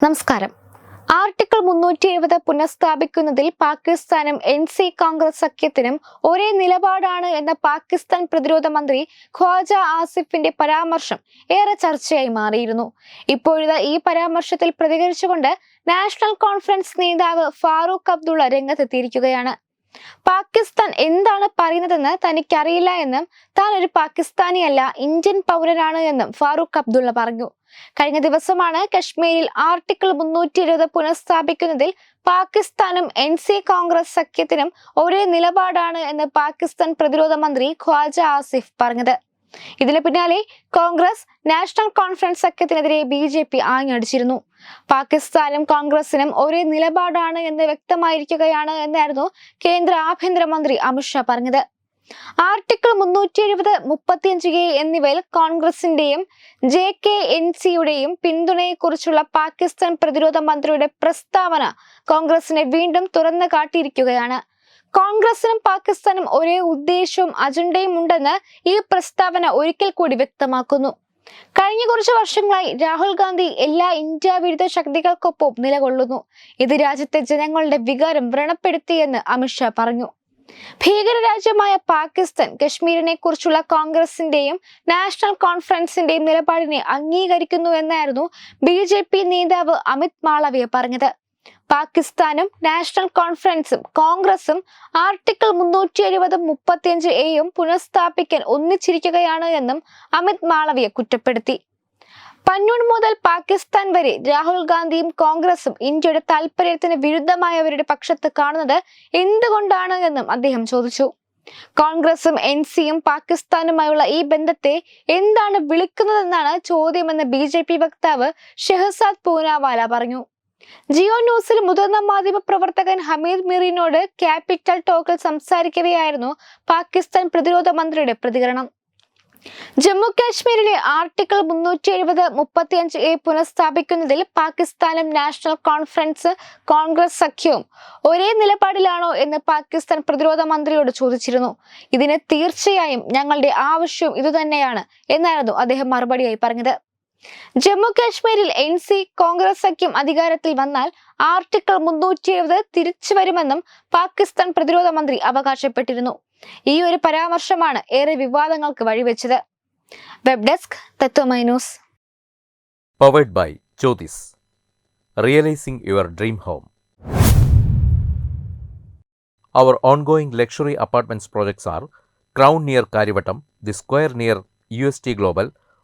നമസ്കാരം. ആർട്ടിക്കിൾ മുന്നൂറ്റി എഴുപത് പുനഃസ്ഥാപിക്കുന്നതിൽ പാകിസ്ഥാനും എൻ സി കോൺഗ്രസ് സഖ്യത്തിനും ഒരേ നിലപാടാണ് എന്ന പാകിസ്ഥാൻ പ്രതിരോധ മന്ത്രി ഖ്വാജ ആസിഫിന്റെ പരാമർശം ഏറെ ചർച്ചയായി മാറിയിരുന്നു. ഇപ്പോഴത്തെ ഈ പരാമർശത്തിൽ പ്രതികരിച്ചുകൊണ്ട് നാഷണൽ കോൺഫറൻസ് നേതാവ് ഫാറൂഖ് അബ്ദുള്ള രംഗത്തെത്തിയിരിക്കുകയാണ്. പാകിസ്ഥാൻ എന്താണ് പറയുന്നതെന്ന് തനിക്കറിയില്ല എന്നും താൻ ഒരു പാകിസ്ഥാനിയല്ല ഇന്ത്യൻ പൗരനാണ് എന്നും ഫാറൂഖ് അബ്ദുള്ള പറഞ്ഞു. കഴിഞ്ഞ ദിവസമാണ് കശ്മീരിൽ ആർട്ടിക്കിൾ മുന്നൂറ്റി ഇരുപത് പുനഃസ്ഥാപിക്കുന്നതിൽ പാകിസ്ഥാനും എൻ സി കോൺഗ്രസ് സഖ്യത്തിനും ഒരേ നിലപാടാണ് എന്ന് പാകിസ്ഥാൻ പ്രതിരോധ മന്ത്രി ഖ്വാജ ആസിഫ് പറഞ്ഞത്. ഇതിന് പിന്നാലെ കോൺഗ്രസ് നാഷണൽ കോൺഫറൻസ് സഖ്യത്തിനെതിരെ ബി ജെ പി ആഞ്ഞടിച്ചിരുന്നു. പാകിസ്ഥാനും കോൺഗ്രസിനും ഒരേ നിലപാടാണ് എന്ന് വ്യക്തമായിരിക്കുകയാണ് എന്നായിരുന്നു കേന്ദ്ര ആഭ്യന്തരമന്ത്രി അമിത്ഷാ പറഞ്ഞത്. ആർട്ടിക്കിൾ മുന്നൂറ്റി എഴുപത് മുപ്പത്തിയഞ്ച് എ എന്നിവയിൽ കോൺഗ്രസിന്റെയും ജെ കെ എൻ സിയുടെയും പിന്തുണയെക്കുറിച്ചുള്ള പാകിസ്ഥാൻ പ്രതിരോധ മന്ത്രിയുടെ പ്രസ്താവന കോൺഗ്രസിനെ വീണ്ടും തുറന്നു കാട്ടിയിരിക്കുകയാണ്. കോൺഗ്രസിനും പാകിസ്ഥാനും ഒരേ ഉദ്ദേശവും അജണ്ടയും ഉണ്ടെന്ന് ഈ പ്രസ്താവന ഒരിക്കൽ കൂടി വ്യക്തമാക്കുന്നു. കഴിഞ്ഞ കുറച്ച് വർഷങ്ങളായി രാഹുൽ ഗാന്ധി എല്ലാ ഇന്ത്യ വിരുദ്ധ ശക്തികൾക്കൊപ്പം നിലകൊള്ളുന്നു. ഇത് രാജ്യത്തെ ജനങ്ങളുടെ വികാരം വ്രണപ്പെടുത്തിയെന്ന് അമിത്ഷാ പറഞ്ഞു. ഭീകരരാജ്യമായ പാകിസ്ഥാൻ കശ്മീരിനെ കുറിച്ചുള്ള കോൺഗ്രസിന്റെയും നാഷണൽ കോൺഫറൻസിന്റെയും നിലപാടിനെ അംഗീകരിക്കുന്നു എന്നായിരുന്നു ബി നേതാവ് അമിത് മാളവിയ പറഞ്ഞത്. പാകിസ്ഥാനും നാഷണൽ കോൺഫറൻസും കോൺഗ്രസും ആർട്ടിക്കിൾ മുന്നൂറ്റി എഴുപതും മുപ്പത്തിയഞ്ച് എയും പുനഃസ്ഥാപിക്കാൻ ഒന്നിച്ചിരിക്കുകയാണ് എന്നും അമിത് മാളവിയ കുറ്റപ്പെടുത്തി. പന്നൂൺ മുതൽ പാകിസ്ഥാൻ വരെ രാഹുൽ ഗാന്ധിയും കോൺഗ്രസും ഇന്ത്യയുടെ താൽപര്യത്തിന് വിരുദ്ധമായവരുടെ പക്ഷത്ത് കാണുന്നത് എന്തുകൊണ്ടാണ് എന്നും അദ്ദേഹം ചോദിച്ചു. കോൺഗ്രസും എൻ സിയും പാകിസ്ഥാനുമായുള്ള ഈ ബന്ധത്തെ എന്താണ് വിളിക്കുന്നതെന്നാണ് ചോദ്യമെന്ന് ബി ജെ പി വക്താവ് ഷെഹസാദ് പൂനാവാല പറഞ്ഞു. ജിയോ ന്യൂസിൽ മുതിർന്ന മാധ്യമ പ്രവർത്തകൻ ഹമീദ് മീറിനോട് ക്യാപിറ്റൽ ടോക്കിൽ സംസാരിക്കവെയായിരുന്നു പാകിസ്ഥാൻ പ്രതിരോധ മന്ത്രിയുടെ പ്രതികരണം. ജമ്മു കാശ്മീരിലെ ആർട്ടിക്കിൾ മുന്നൂറ്റി എഴുപത് മുപ്പത്തിയഞ്ച് എ പുനഃസ്ഥാപിക്കുന്നതിൽ പാകിസ്ഥാനും നാഷണൽ കോൺഫറൻസ് കോൺഗ്രസ് സഖ്യവും ഒരേ നിലപാടിലാണോ എന്ന് പാകിസ്ഥാൻ പ്രതിരോധ മന്ത്രിയോട് ചോദിച്ചിരുന്നു. ഇതിന് തീർച്ചയായും ഞങ്ങളുടെ ആവശ്യവും ഇതുതന്നെയാണ് എന്നായിരുന്നു അദ്ദേഹം മറുപടിയായി പറഞ്ഞത്. ജമ്മു കാശ്മീരിൽ എൻ സി കോൺഗ്രസ് സഖ്യം അധികാരത്തിൽ വന്നാൽ ആർട്ടിക്കിൾ മുന്നൂറ്റി എഴുപത് തിരിച്ചു വരുമെന്നും പാകിസ്ഥാൻ പ്രതിരോധ മന്ത്രി അവകാശപ്പെട്ടിരുന്നു. ഈ ഒരു പരാമർശമാണ് ഏറെ വിവാദങ്ങൾക്ക് വഴിവെച്ചത്. Web desk Tatwamayi news. Powered by Jyothis realising your dream home our ongoing luxury apartments projects are crown near Karyavattam the square near U S T Crown